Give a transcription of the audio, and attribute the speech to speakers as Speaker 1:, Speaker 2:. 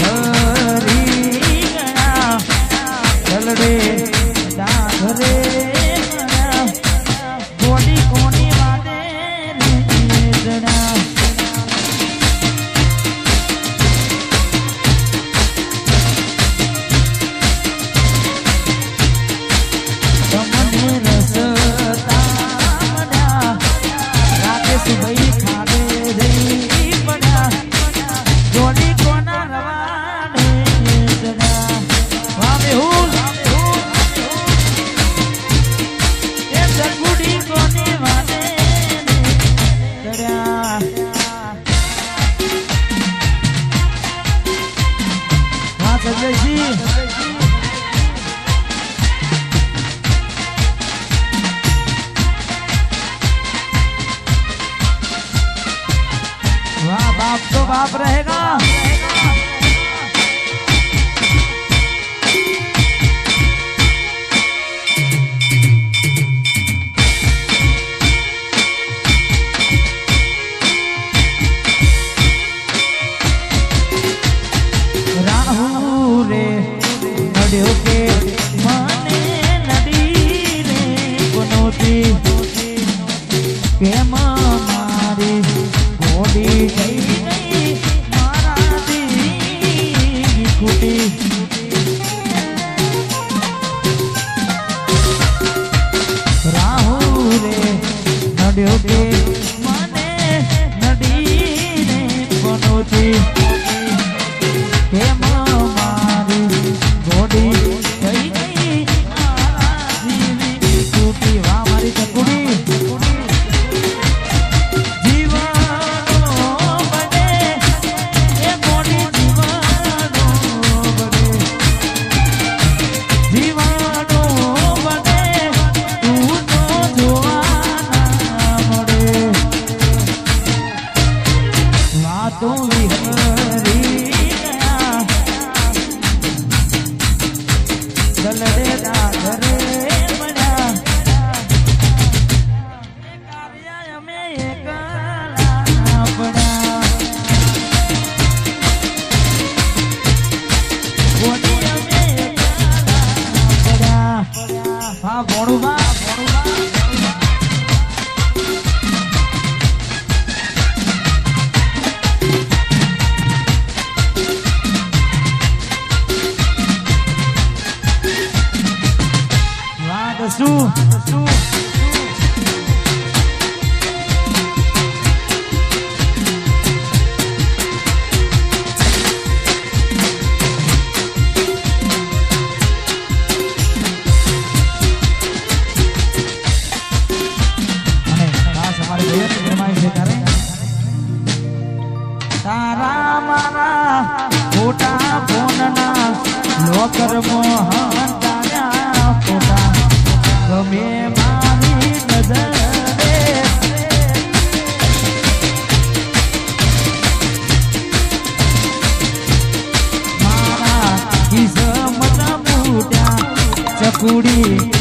Speaker 1: હરી ગયા ચલડે ઘરે बाप तो बाप रहेगा। નડ્યો કે મને નડી રે કોનોથી કેમ મારી ઘોડી ગઈ ગઈ મારાથી ખૂટી? રાહુ રે નડ્યો કે મને નડી રે કોનોથી દલડે ડાઘરે મળ્યા છે તારે મારા ખોટા ફોનના લોકર મોહન તારા ફોટા ગમે મારી નજરે મારા કિસ્મત ફૂટ્યા ચકુડી